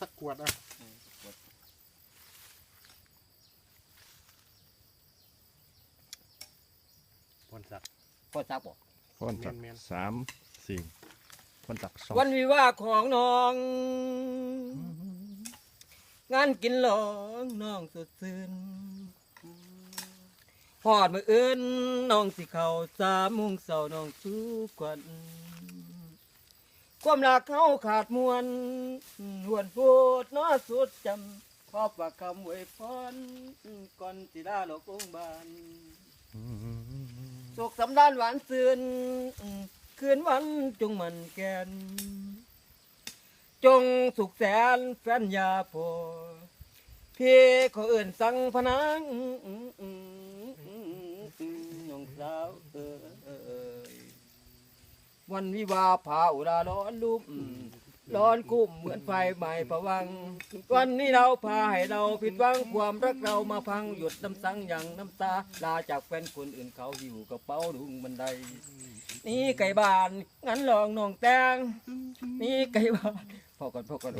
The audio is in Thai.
สักขวดอะพรศักดิ์พ่อจักบอกคนจักแม่นสามสี่คนจักสองวันวิวาห์ของน้อง งานกินหลองน้องสดชื่นหอดมืออื่นน้องสิเข้าสามโมุงเสาน้องสู้กวัน ความรักเขาขาดมวลหวนพูดน้อสุดจำขอบว่าคำอวยพรก่อนสิลาโลกองบานสุขสำดานหวานซื่นคืนวันจงมันแกน จงสุขแสนแฟนยาโพพี่ขอเอื่นสั่งพนังสาวเออ วันวิวาห์พาอุราร้อนลุ่มร้อนกุ้มเหมือนไฟใหม่ประวัง วันนี้เราพาให้เราผิดหวังความรักเรามาพังหยุดน้ำสังอย่างน้ำตาลาจากแฟนคนอื่นเขาหิวกระเป๋าดุงบันได นี่ไก่บานงั้นลองน้องแตงนี่ไก่บานพอก่อนพอก่อน